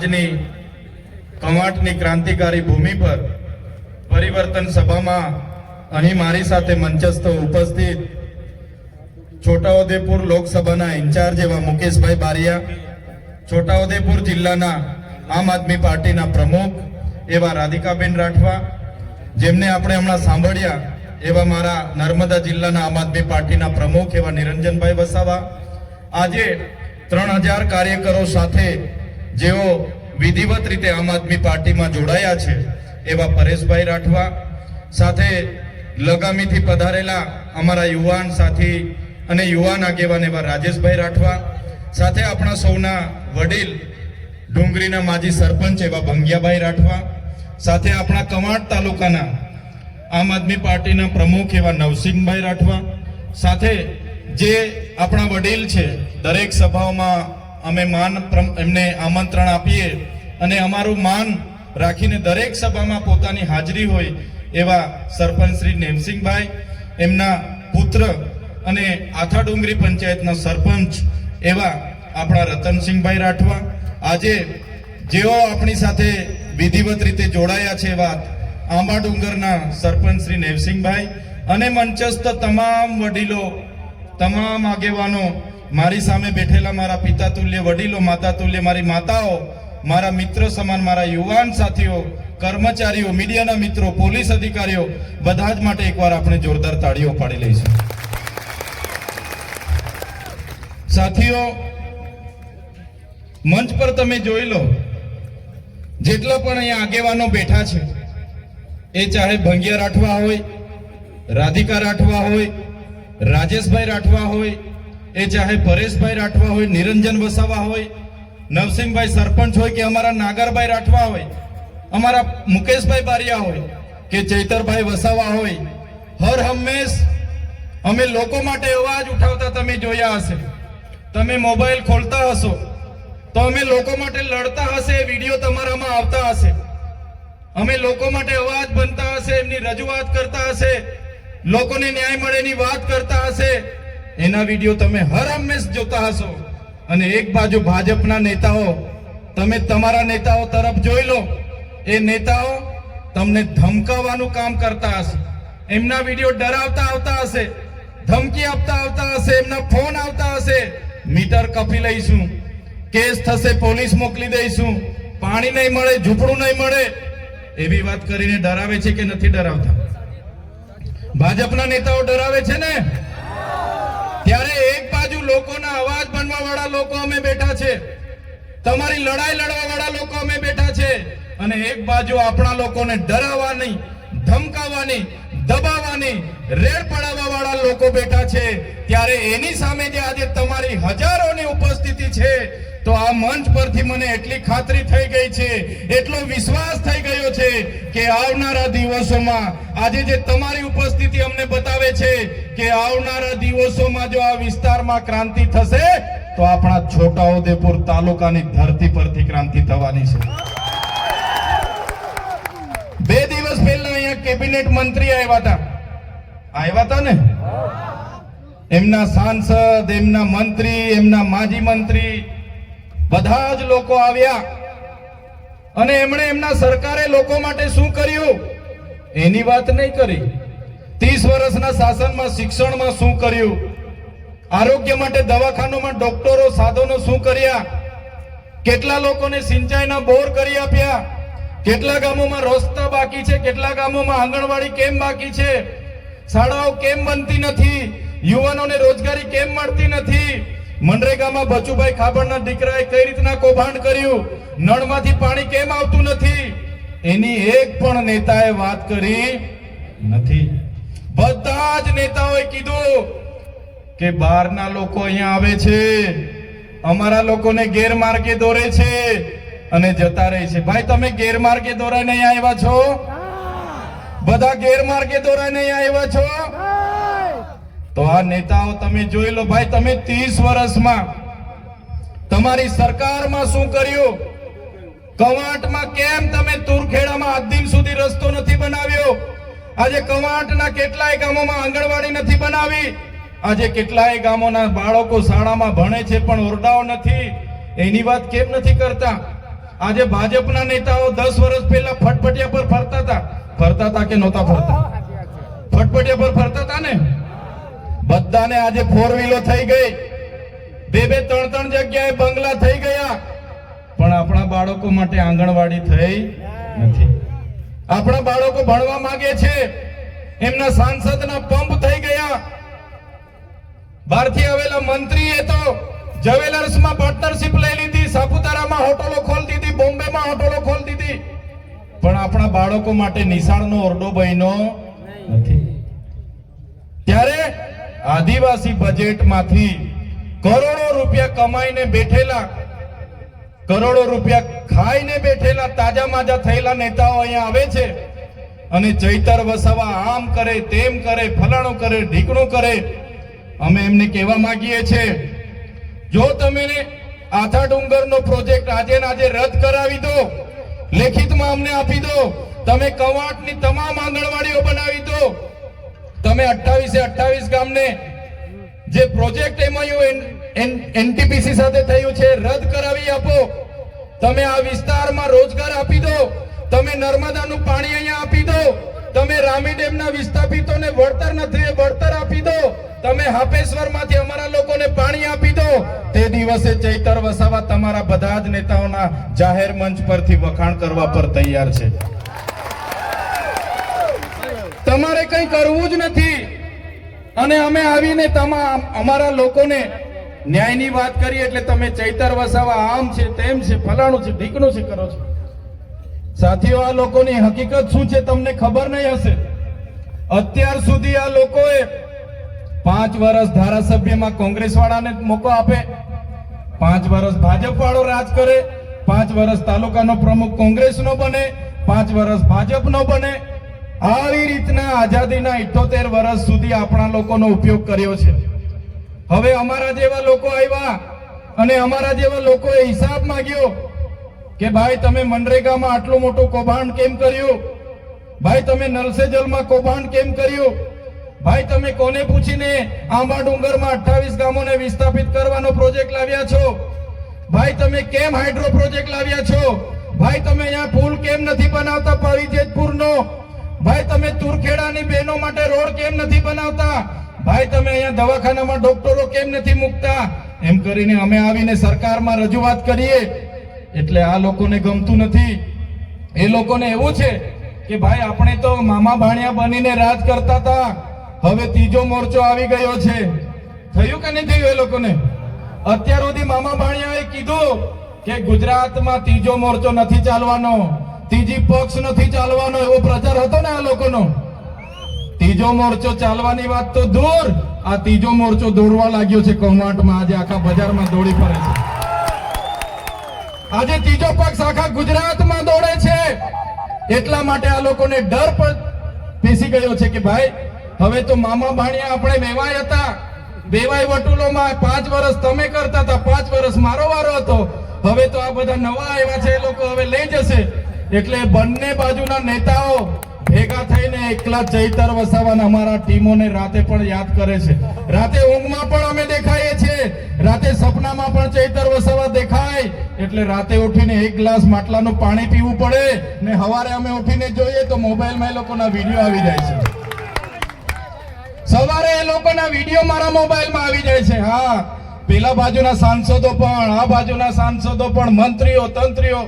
આજની કવાંટની ક્રાંતિકારી ભૂમિ પર પરિવર્તન સભામાં અહીં મારી સાથે મંચસ્થ ઉપસ્થિત છોટાઉદેપુર લોકસભાના ઇન્ચાર્જ એવા મુકેશભાઈ બારિયા, છોટાઉદેપુર જિલ્લાના આમ આદમી પાર્ટીના પ્રમુખ એવા રાધિકાબેન રાઠવા, જેમને આપણે હમણાં સાંભળ્યા એવા મારા નર્મદા જિલ્લાના આમ આદમી પાર્ટીના પ્રમુખ એવા નિરંજનભાઈ વસાવા. આજે ત્રણ હજાર કાર્યકરો સાથે જેઓ વિધિવત રીતે આમ આદમી પાર્ટીમાં જોડાયા છે, એવા પરેશભાઈ રાઠવા સાથે લગામીથી પધારેલા અમારા યુવાન સાથી અને યુવાન આગેવાન એવા રાજેશભાઈ રાઠવા સાથે આપણા સૌના વડીલ ડુંગરીના માજી સરપંચ એવા ભંગિયાભાઈ રાઠવા સાથે આપણા કમાડ તાલુકાના આમ આદમી પાર્ટીના પ્રમુખ એવા નવસિંહભાઈ રાઠવા સાથે જે આપણા વડીલ છે, દરેક સભાઓમાં અમે માન એમને આમંત્રણ આપીએ અને અમારું માન રાખીને દરેક સભામાં પોતાની હાજરી હોય એવા સરપંચ શ્રી નેમસિંહભાઈ, એમના પુત્ર અને આથા ડુંગરી પંચાયતના સરપંચ એવા આપણા રતનસિંહભાઈ રાઠવા. આજે જેઓ આપણી સાથે વિધિવત રીતે જોડાયા છે એવા આંબા ડુંગરના સરપંચ શ્રી નેવસિંહભાઈ અને મંચસ્થ તમામ વડીલો, તમામ આગેવાનો મારી સામે બેઠેલા મારા પિતા તુલ્ય, વડીલો, માતા તુલ્ય, મારી માતાઓ, મારા મિત્ર સમાન, મારા યુવાન સાથીઓ, કર્મચારીઓ, મીડિયાના મિત્રો, પોલીસ અધિકારીઓ, બધા જ માટે એકવાર આપણે જોરદાર તાળીઓ પાડી લઈશું. સાથીઓ, મંચ પર તમે જોઈ લો, જેટલા પણ અહીંયા આગેવાનો બેઠા છે, એ ચાહે ભંગિયા રાઠવા હોય, રાધિકા રાઠવા હોય, રાજેશભાઈ રાઠવા હોય એ ચાહે પરેશભાઈ રાઠવા હોય, નિરંજન વસાવા હોય નવસિંહભાઈ સરપંચ હોય કે અમારા નાગરભાઈ રાઠવા હોય, અમારા મુકેશભાઈ બારિયા હોય કે ચૈતરભાઈ વસાવા હોય, હર હંમેશ અમે લોકો માટે અવાજ ઉઠાવતા તમે જોયા હશે. તમે મોબાઈલ ખોલતા હશો. તો અમે લોકો માટે લડતા હશે વીડિયો તમારામાં આવતા હશે. અમે લોકો માટે અવાજ બનતા હશે, એમની રજૂઆત કરતા હશે. લોકોને ન્યાય મળેની વાત કરતા હશે. એના વીડિયો તમે હર હંમેશ જોતા હશો. અને એક બાજુ ભાજપના નેતાઓ, તમે તમારા નેતાઓ તરફ જોઈ લો. એ નેતાઓ તમને ધમકાવવાનું કામ કરતા હશે. એમના વીડિયો ડરાવતા આવતા હશે, ધમકી આપતા આવતા હશે, એમના ફોન આવતા હશે. મીટર કપી લઈશું. કેસ થશે, પોલીસ મોકલી દઈશું. પાણી નહીં મળે, ઝૂંપડું નહીં મળે. એવી વાત કરીને ડરાવે છે કે નથી ડરાવતા? ભાજપના નેતાઓ ડરાવે છે ને? ત્યારે એક બાજુ લોકોના અવાજ બનવા વાળા લોકો અમે બેઠા છે, તમારી લડાઈ લડવા વાળા લોકો અમે બેઠા છે, અને એક બાજુ આપણા લોકોને ડરાવવાની, ધમકાવવાની, દબાવવાની, રેડ પડાવવા વાળા લોકો બેઠા છે, ત્યારે એની સામે જે આજે તમારી હજારોની ઉપસ્થિતિ છે તો આ મંચ પરથી મને એટલી ખાતરી થઈ ગઈ છે એટલો વિશ્વાસ થઈ ગયો છે કે આવનારા દિવસોમાં આજે જે તમારી ઉપસ્થિતિ અમને બતાવે છે કે આવનારા દિવસોમાં જો આ વિસ્તારમાં ક્રાંતિ થશે તો આપણા છોટાઉદેપુર તાલુકાની ધરતી પરથી ક્રાંતિ થવાની છે. બે દિવસ પહેલા અહીંયા કેબિનેટ મંત્રી આવ્યા હતા. આવ્યા હતા ને? એમના સાંસદ એમના મંત્રી એમના માજી મંત્રી બધા જ લોકો આવ્યા. અને એમણે એમના સરકારે લોકો માટે શું કર્યું? એની વાત નહીં કરી. ત્રીસ વર્ષના શાસનમાં, શિક્ષણમાં શું કર્યું? આરોગ્ય માટે દવાખાનોમાં ડોક્ટરો, સાધનો શું કર્યા? કેટલા લોકોને સિંચાઈના બોર કરી આપ્યા? કેટલા ગામોમાં રસ્તા બાકી છે? કેટલા ગામોમાં આંગણવાડી કેમ બાકી છે? શાળાઓ કેમ બનતી નથી? યુવાનોને રોજગારી કેમ મળતી નથી? મનરેગામાં બચુભાઈ ખાબડના દીકરાએ કઈ રીતના કૌભાંડ કર્યું? નળમાંથી પાણી કેમ આવતું નથી? એની એક પણ નેતાએ વાત કરી નથી. બધા જ નેતાઓએ કીધું કે બહારના લોકો અહીંયા આવે છે. અમારા લોકોને ગેરમાર્ગે દોરે છે અને જતા રહે છે. ભાઈ તમે ગેરમાર્ગે દોરાઈને અહીંયા આવ્યા છો? બધા ગેરમાર્ગે દોરાઈને અહીંયા આવ્યા છો? તો આ નેતાઓ તમે જોઈ લો ભાઈ તમે 30 વર્ષમાં તમારી સરકારમાં શું કર્યું? કવાંટમાં કેમ તમે તુરખેડામાં આજ દિન સુધી રસ્તો નથી બનાવ્યો? આજે કવાંટના કેટલાય ગામોમાં આંગણવાડી નથી બનાવી? આજે કેટલાય ગામોના બાળકો શાળામાં ભણે છે પણ ઓરડાઓ નથી. એની વાત કેમ નથી કરતા? આજે ભાજપના નેતાઓ દસ વર્ષ પહેલા ફટફટિયા પર ફરતા હતા. ફરતા હતા કે નહોતા ફરતા? ફટફટિયા પર ફરતા હતા ને? બધાને આજે ફોર વ્હીલો થઈ ગઈ. બે બે ત્રણ ત્રણ જગ્યાએ બંગલા થઈ ગયા. પણ આપણા બાળકો માટે આંગણવાડી થઈ નથી. આપણા બાળકો ભણવા માંગે છે. એમના સાંસદના પંપ થઈ ગયા. બહારથી આવેલા મંત્રીએ તો જવેલર્સમાં પાર્ટનરશિપ લઈ લીધી. સાપુતારામાં હોટલો ખોલી દીધી. બોમ્બેમાં હોટલો ખોલી દીધી. પણ આપણા બાળકો માટે નિશાળનો ઓરડો બન્યો નથી. ત્યારે આદિવાસી બજેટમાંથી કરોડો રૂપિયા કમાઈને બેઠેલા, કરોડો રૂપિયા ખાઈને બેઠેલા તાજા માજા થયેલા નેતાઓ અહીંયા આવે છે અને ચૈતર વસાવા આમ કરે, તેમ કરે, ફલાણું કરે, ઢીકણું કરે, અમે એમને કહેવા માંગીએ છીએ, જો તમે આથા ડુંગરનો પ્રોજેક્ટ આજે આજે રદ કરાવી દો, લેખિતમાં અમને આપી દો, તમે કવાટની તમામ આંગણવાડીઓ બનાવી દો તમે 28 અઠ્ઠાવીસ ગામને જે પ્રોજેક્ટ એમઓયુ એનટીપીસી સાથે થયું છે, રદ કરાવી આપો. તમે આ વિસ્તારમાં રોજગાર આપી દો. તમે નર્મદાનું પાણી અહીંયા આપી દો. તમે રામી ડેમના વિસ્થાપિતોને વળતર નથી વળતર આપી દો. તમે હાપેશ્વરમાંથી અમારા લોકોને પાણી આપી દો. તે દિવસે ચૈતર વસાવા તમારા બધા જ નેતાઓના જાહેર મંચ પરથી વખાણ કરવા પર તૈયાર છે. તમારે કંઈ કરવું જ નથી. અને અમે આવીને તમામ અમારા લોકોને ન્યાયની વાત કરીએ એટલે તમે ચૈતર વસાવા આમ છે, તેમ છે, ફલાણું છે, ઢીકણું છે કરો છો. સાથીઓ, આ લોકોની હકીકત શું છે તમને ખબર નહીં હશે? અત્યાર સુધી આ લોકોએ પાંચ વર્ષ ધારાસભ્યમાં કોંગ્રેસ વાળાને મોકો આપે. પાંચ વર્ષ ભાજપ વાળો રાજ કરે. પાંચ વર્ષ તાલુકાનો પ્રમુખ કોંગ્રેસનો બને. પાંચ વર્ષ ભાજપનો બને. આવી રીતના આઝાદીના ઇઠોતેર વર્ષ સુધી આપણા લોકોનો ઉપયોગ કર્યો છે. હવે અમારા જેવા લોકો આવ્યા અને અમારા જેવા લોકોએ હિસાબ માંગ્યો કે ભાઈ તમે મનરેગામાં આટલું મોટું કૌભાંડ કેમ કર્યું? ભાઈ તમે નલસે જલમાં કૌભાંડ કેમ કર્યું? ભાઈ તમે કોને પૂછીને આંબા ડુંગરમાં અઠ્ઠાવીસ ગામોને વિસ્થાપિત કરવાનો પ્રોજેક્ટ લાવ્યા છો? ભાઈ તમે કેમ હાઇડ્રો પ્રોજેક્ટ લાવ્યા છો? ભાઈ તમે અહીંયા પુલ કેમ નથી બનાવતા? પાવીજેતપુરનો ભાઈ, તમે તુરખેડાની બહેનો માટે રોડ કેમ નથી બનાવતા? ભાઈ, તમે અહીંયા દવાખાનામાં ડોક્ટરો કેમ નથી મૂકતા? એમ કરીને અમે આવીને સરકારમાં રજૂઆત કરીએ. એટલે આ લોકોને ગમતું નથી. એ લોકોને એવું છે કે ભાઈ, આપણે તો મામા ભાણિયા બનીને રાજ કરતા હતા. હવે ત્રીજો મોરચો આવી ગયો છે. થયું કે નહીં થયું એ લોકોને? અત્યાર સુધી મામા ભાણિયાએ કીધું કે ગુજરાતમાં ત્રીજો મોરચો નથી ચાલવાનો. ત્રીજી પક્ષ નથી ચાલવાનો એવો પ્રચાર હતો ને આ લોકોનો. ત્રીજો મોરચો ચાલવાની વાત તો દૂર. આ ત્રીજો મોરચો દોડવા લાગ્યો છે કૌવાંટમાં આજે આખા બજારમાં દોડી પડે છે. આજે ત્રીજો પક્ષ આખા ગુજરાતમાં દોડે છે. એટલા માટે આ લોકોને ડર પણ બેસી ગયો છે કે ભાઈ, હવે તો મામા ભાણિયા આપણે વેવાય હતા. વેવાય વટુલોમાં પાંચ વર્ષ તમે કરતા હતા. પાંચ વર્ષ મારો વારો હતો. હવે તો આ બધા નવા આવ્યા છે. એ લોકો હવે લઈ જશે. એટલે બંને બાજુના નેતાઓ ભેગા થઈને એકલા ચૈતર વસાવાના અમારા ટીમોને રાતે પણ યાદ કરે છે. રાતે ઊંઘમાં પણ અમે દેખાઈએ છીએ. રાતે સપનામાં પણ ચૈતર વસાવા દેખાય. એટલે રાતે ઉઠીને એક ગ્લાસ માટલાનું પાણી પીવું પડે ને સવારે અમે ઉઠીને જોઈએ તો મોબાઈલમાં એ લોકોના વીડિયો આવી જાય છે. સવારે એ લોકોના વીડિયો મારા મોબાઈલમાં આવી જાય છે. હા, પેલા બાજુના સાંસદો પણ, આ બાજુના સાંસદો પણ, મંત્રીઓ, તંત્રીઓ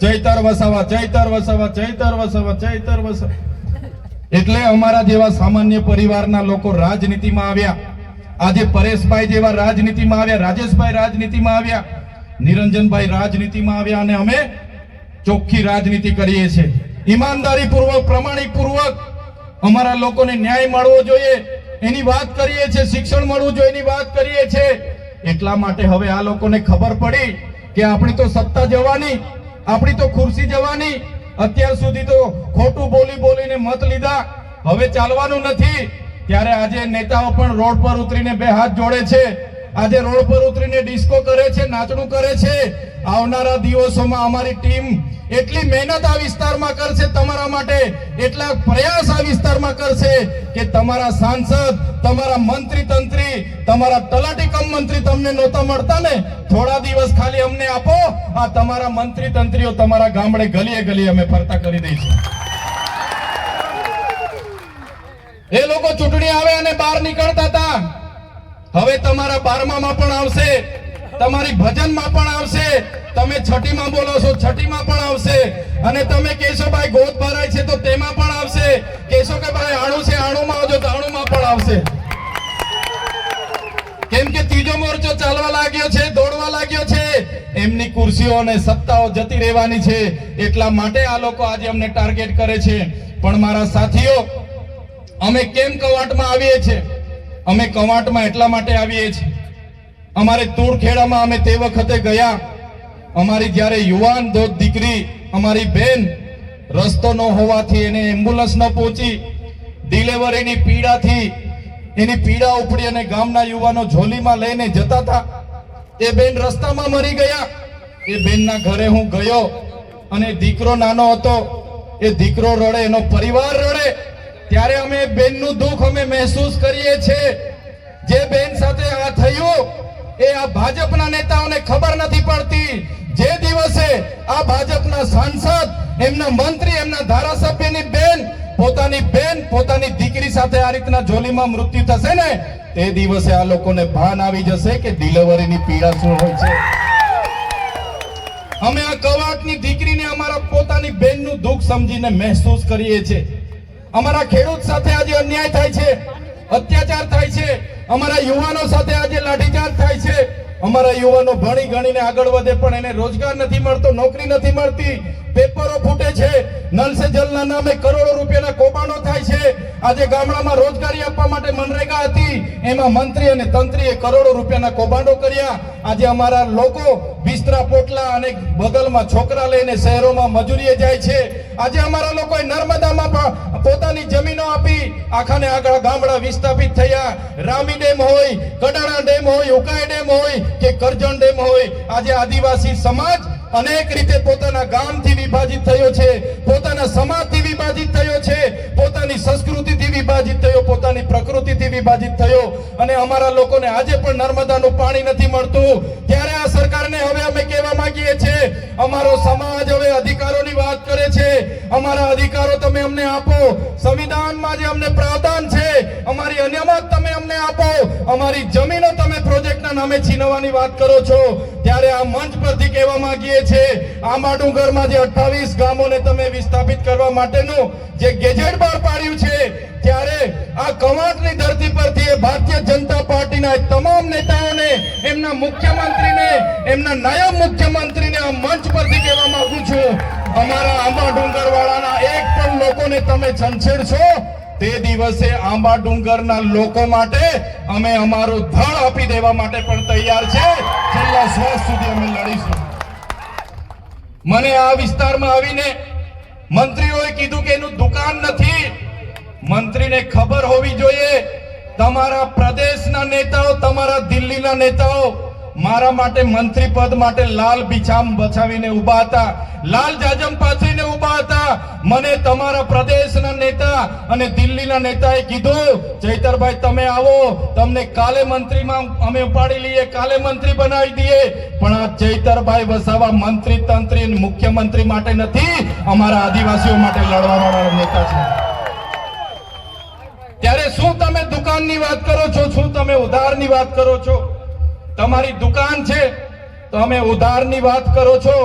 ચૈતર વસાવા ચૈતર વસાવા ચૈતર વસાવા ચૈતર વસાવા. એટલે અમારા જેવા સામાન્ય પરિવારના લોકો રાજનીતિમાં આવ્યા. આજે પરેશભાઈ જેવા રાજનીતિમાં આવ્યા, રાજેશભાઈ રાજનીતિમાં આવ્યા, નિરંજનભાઈ રાજનીતિમાં આવ્યા અને અમે ચોખ્ખી રાજનીતિ કરીએ છીએ. ઈમાનદારી પૂર્વક પ્રમાણિક પૂર્વક અમારા લોકોને ન્યાય મળવો જોઈએ, એની વાત કરીએ છીએ, શિક્ષણ મળવું જોઈએ એની વાત કરીએ છીએ. એટલા માટે હવે આ લોકોને ખબર પડી કે આપણી તો સત્તા જવાની આપણી તો ખુરશી જવાની. અત્યાર સુધી તો ખોટું બોલી બોલીને મત લીધા. હવે ચાલવાનું નથી. ત્યારે આજે નેતાઓ પણ રોડ પર ઉતરીને બે હાથ જોડે છે. આજે રોડ પર ઉતરીને ડિસ્કો કરે છે, નાચણું કરે છે. આવનારા દિવસોમાં અમારી ટીમ એટલી મહેનત આ વિસ્તારમાં કરશે, તમારા માટે એટલા પ્રયાસ આ વિસ્તારમાં કરશે કે તમારા સાંસદ, તમારા મંત્રી તંત્રી તમારા તલાટી કમ મંત્રી તમને નહોતા મળતા ને? થોડા દિવસ ખાલી અમને આપો, આ તમારા મંત્રી તંત્રીઓ તમારા ગામડે ગલીએ ગલીએ અમે ફરતા કરી દઈશું. એ લોકો ચૂંટણી આવે અને બહાર નીકળતા હતા. હવે તમારા બારમામાં પણ આવશે. તમારી ભજનમાં પણ આવશે. તમે છઠ્ઠીમાં બોલો છો, છઠ્ઠીમાં પણ આવશે. અને તમે કહેશો, ભાઈ, ગોદ ભરાય છે તો તેમાં પણ આવશે. કેશો કે, ભાઈ, આણું છે, આણુંમાં આવજો તો આણુંમાં પણ આવશે. કેમ કે ત્રીજો મોરચો ચાલવા લાગ્યો છે, દોડવા લાગ્યો છે. એમની ખુરશીઓ અને સત્તાઓ જતી રહેવાની છે. એટલા માટે આ લોકો આજે અમને ટાર્ગેટ કરે છે. પણ મારા સાથીઓ, અમે કેમ કવાટમાં આવીએ છીએ? અમે કવાંટમાં એટલા માટે આવીએ છીએ. અમારે તુળખેડામાં અમે તે વખતે ગયા. અમારી જ્યારે યુવાન દોત દીકરી, અમારી બેન રસ્તો ન હોવાથી એને એમ્બ્યુલન્સ ન પહોંચી ડિલેવરીની પીડાથી એની પીડા ઉપડી અને ગામના યુવાનો ઝોલીમાં લઈને જતા હતા. એ બેન રસ્તામાં મરી ગયા. એ બેનના ઘરે હું ગયો અને દીકરો નાનો હતો. એ દીકરો રડે, એનો પરિવાર રડે. ત્યારે અમે બેનનું દુઃખ અમે મહેસૂસ કરીએ છીએ. જે બેન સાથે આ થયું, એ આ ભાજપના નેતાઓને ખબર નથી પડતી. જે દિવસે આ ભાજપના સાંસદ, એમના મંત્રી, એમના ધારાસભ્યની બેન, પોતાની બેન, પોતાની દીકરી સાથે આ રીતના જોલીમાં મૃત્યુ થશે ને, તે દિવસે આ લોકોને ભાન આવી જશે કે ડિલિવરીની પીડા શું હોય છે. અમે આ કવાટની દીકરીને, અમારા પોતાની બેનનું દુઃખ સમજીને મહેસૂસ કરીએ છીએ. અમારા ખેડૂત સાથે આજે અન્યાય થાય છે, અત્યાચાર થાય છે, અમારા યુવાનો સાથે આજે લાઠીચાર્જ થાય છે, અમારા યુવાનો ભણી ગણીને આગળ વધે પણ એને રોજગાર નથી મળતો, નોકરી નથી મળતી પેપરો ફૂટે છે. નલ સે જલના નામે કરોડો રૂપિયાના કૌભાંડો થાય છે. આજે ગામડામાં રોજગારી આપવા માટે મનરેગા હતી. એમાં મંત્રી અને તંત્રીએ કરોડો રૂપિયાના કૌભાંડો કર્યા. આજે અમારા લોકો બિસ્તરા પોટલા અને બગલમાં છોકરા લઈને શહેરોમાં મજૂરીએ જાય છે. આજે અમારા લોકોએ નર્મદામાં પણ પોતાની જમીનો આપી. આખાને આગળ ગામડા વિસ્થાપિત થયા. રામી ડેમ હોય, કડાણા ડેમ હોય, ઉકાઈ ડેમ હોય કે કરજણ ડેમ હોય. આજે આદિવાસી સમાજ અનેક રીતે પોતાના ગામથી વિભાજિત થયો છે, પોતાના સમાજથી વિભાજિત થયો છે, પોતાની સંસ્કૃતિથી વિભાજિત થયો, પોતાની પ્રકૃતિથી વિભાજિત થયો. અને અમારા લોકોને આજે પણ નર્મદાનું પાણી નથી મળતું. ત્યારે આ સરકારને હવે અમે કહેવા માંગીએ છીએ, અમારો સમાજ હવે અધિકારોની વાત કરે છે. અમારા અધિકારો તમે અમને આપો. સંવિધાનમાં જે અમને પ્રાવધાન છે, અમારી અનામત તમે અમને આપો. અમારી જમીનો તમે પ્રોજેક્ટના નામે છીનવાની વાત કરો છો. ત્યારે આ મંચ પરથી કહેવા માંગીએ છીએ આંબા ડુંગરમાં જે 28 ગામોને તમે વિસ્થાપિત કરવા માટેનું જે ગેજેટ બહાર પાડ્યું છે, ત્યારે આ કવાંટની ધરતી પરથી ભારતીય જનતા પાર્ટીના તમામ નેતાઓને, એમના મુખ્યમંત્રીને, એમના નાયબ મુખ્યમંત્રીને આ મંચ પરથી કહેવા માંગુ છું. અમારા આંબા ડુંગર વાળાના એક પણ લોકોને તમે છંછેડશો, તે દિવસે આંબા ડુંગરના લોકો માટે અમે અમારું ધળ આપી દેવા માટે પણ તૈયાર છે. છેલ્લા શ્વાસ સુધી અમે લડીશું. મને આ વિસ્તારમાં આવીને મંત્રીઓએ કીધું કે એનું દુકાન નથી. મંત્રીને ખબર હોવી જોઈએ. તમારા પ્રદેશના નેતાઓ, તમારા દિલ્હીના નેતાઓ મારા માટે મંત્રી પદ માટે લાલ બિછામ બછાવીને ઊભા હતા. લાલ જાજમ પાથરીને ઊભા હતા. મને તમારા પ્રદેશના નેતા અને દિલ્હીના નેતાએ કીધું ચૈતરભાઈ તમે આવો. તમને કાલે મંત્રીમાં અમે ઉપાડી લઈએ, કાલે મંત્રી બનાવી દઈએ. પણ આ ચૈતરભાઈ વસાવા મંત્રી તંત્રી મુખ્યમંત્રી માટે નથી, અમારા આદિવાસીઓ માટે લડવા વાળા નેતા છે. ત્યારે શું તમે દુકાનની વાત કરો છો? શું તમે ઉધારની વાત કરો છો? તમારી દુકાન છે તમે ઉધારની વાત કરો છો.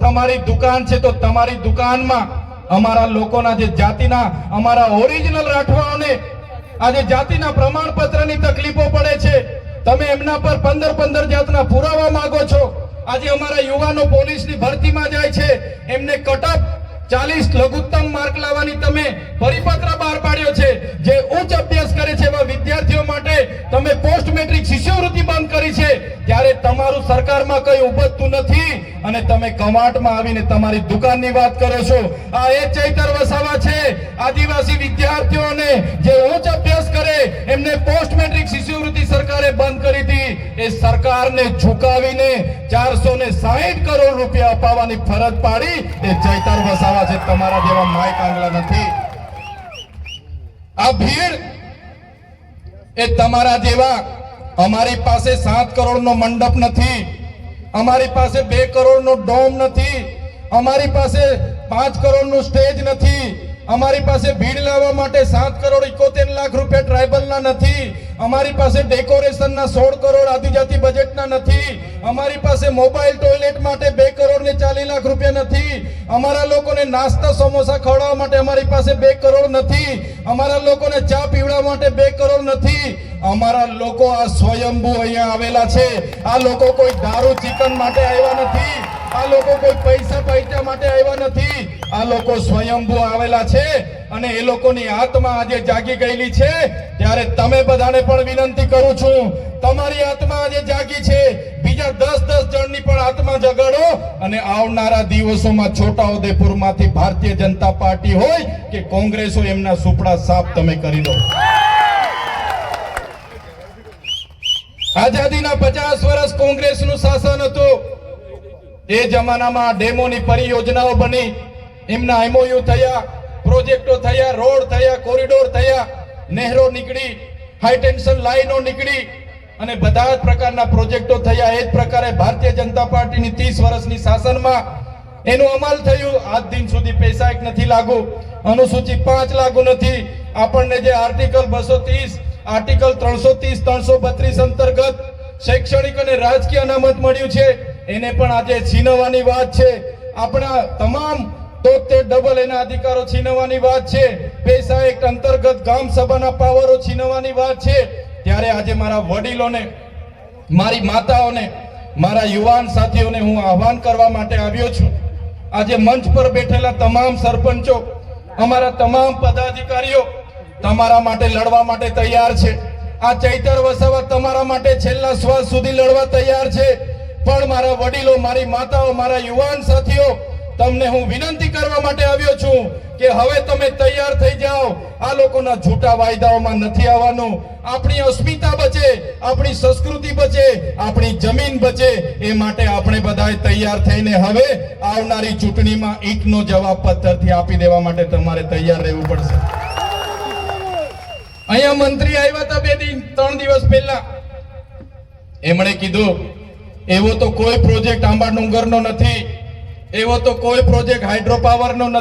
તમારી દુકાન છે, તો તમારી દુકાનમાં અમારા લોકોના જે જાતિના, અમારા ઓરિજિનલ રાઠવાઓને આજે જાતિના પ્રમાણપત્રની તકલીફો પડે છે, તમે એમના પર પંદર પંદર જાતના પુરાવા માંગો છો. આજે અમારા યુવાનો પોલીસની ભરતીમાં જાય છે, એમને કટઅપ ચાલીસ લઘુત્તમ માર્ક લાવવાની તમે પરિપત્ર બહાર પાડ્યો છે. મેટ્રિક શિષ્યવૃત્તિ બંધ કરી છે, ત્યારે તમારું સરકારમાં કઈ ઉપજતું નથી અને તમે કમાટમાં આવીને તમારી દુકાનની વાત કરો છો. આ એ ચૈતર વસાવા છે. આદિવાસી વિદ્યાર્થીઓને જે ઉચ્ચ અભ્યાસ કરે, એમને પોસ્ટ મેટ્રિક શિષ્યવૃત્તિ સરકારે બંધ કરી હતી. એ સરકારને ઝુકાવીને ચારસો ને સાહીઠ કરોડ રૂપિયા અપાવવાની ફરજ પાડી. એ ચૈતર વસાવા છે. તમારા જેવા માય કાંગલા નથી. આ ભીડ એ તમારા જેવા અમારી પાસે સાત કરોડનો મંડપ નથી. અમારી પાસે બે કરોડનો ડોમ નથી. અમારી પાસે પાંચ કરોડનું સ્ટેજ નથી. અમારી પાસે ભીડ લાવવા માટે સાત કરોડ ઇકોતેર લાખ રૂપિયા ટ્રાઇબલના નથી. અમારી પાસે ડેકોરેશનના સોળ કરોડ, આદિજાતિ બજેટના નથી. અમારી પાસે મોબાઈલ ટોયલેટ માટે બે કરોડ ને ચાલીસ લાખ રૂપિયા નથી. અમારા લોકોને નાસ્તા સમોસા ખવડાવવા માટે અમારી પાસે બે કરોડ નથી. અમારા લોકોને ચા પીવડાવવા માટે બે કરોડ નથી. અમારા લોકો આ સ્વયંભૂ અહીંયા આવેલા છે. આ લોકો કોઈ દારૂ, ચિકન માટે આવ્યા નથી. આ લોકો કોઈ પૈસા પૈસા માટે આવ્યા નથી. આ લોકો સ્વયંભુ આવેલા છે અને એ લોકોની આત્મા આજે જાગી ગયેલી છે. ત્યારે તમે બધાને પણ વિનંતી કરું છું, તમારી આત્મા આજે જાગી છે. બીજા દસ દસ જણની પણ આત્મા જગાડો અને આવનારા દિવસોમાં છોટાઉદેપુરમાંથી ભારતીય જનતા પાર્ટી હોય કે કોંગ્રેસ હોય એમના સુપડા સાફ તમે કરી દો. આઝાદીના પચાસ વર્ષ કોંગ્રેસનું શાસન હતું એ જમાનામાં ડેમોની પરિયોજનાઓ બની. એમના એમઓયુ થયા, પ્રોજેક્ટો થયા, રોડ થયા, કોરિડોર થયા, નહેરો નીકળી હાઈ ટેન્શન લાઈનો નીકળી અને બધા જ પ્રકારના પ્રોજેક્ટો થયા. એ જ પ્રકારે ભારતીય જનતા પાર્ટીની ત્રીસ વર્ષની શાસનમાં એનું અમલ થયું. આજ દિન સુધી પૈસા એક નથી લાગુ. અનુસૂચિ પાંચ લાગુ નથી. આપણને જે આર્ટિકલ બસો ત્રીસ, આર્ટિકલ ત્રણસો ત્રીસ, ત્રણસો બત્રીસ અંતર્ગત શૈક્ષણિક અને રાજકીય અનામત મળ્યું છે એને પણ આજે છીનવવાની વાત છે. આપણા તમામ તોતેર ડબલ એના અધિકારો છીનવવાની વાત છે. પૈસા એક અંતર્ગત ગામ સભાના પાવરો છીનવવાની વાત છે. ત્યારે આજે મારા વડીલોને, મારી માતાઓને, મારા યુવાન સાથીઓને હું આહવાન કરવા માટે આવ્યો છું. આજે મંચ પર બેઠેલા તમામ સરપંચો, અમારા તમામ પદાધિકારીઓ તમારા માટે લડવા માટે તૈયાર છે. આ ચૈતર વસાવા તમારા માટે છેલ્લા શ્વાસ સુધી લડવા તૈયાર છે. પણ મારા વડીલો, મારી માતાઓ, મારા યુવાન સાથીઓ, તમને હું વિનંતી કરવા માટે આવ્યો છું કે હવે તમે તૈયાર થઈ જાઓ. આ લોકોના જૂટા વાયદાઓમાં નથી આવવાનું. આપણી અસ્મિતા બચે, આપણી સંસ્કૃતિ બચે, આપણી જમીન બચે. એ માટે આપણે બધાએ તૈયાર થઈને હવે આવનારી ચૂંટણીમાં ઈટનો જવાબ પથ્થરથી આપી દેવા માટે તમારે તૈયાર રહેવું પડશે. અહીંયા મંત્રી આવ્યા હતા બે દિન, ત્રણ દિવસ પહેલા. એમણે કીધું એવો તો કોઈ પ્રોજેક્ટ આંબા ડુંગરનો નથી એવો તો કોઈ પ્રોજેક્ટ હાઇડ્રો પાવરનો નથી.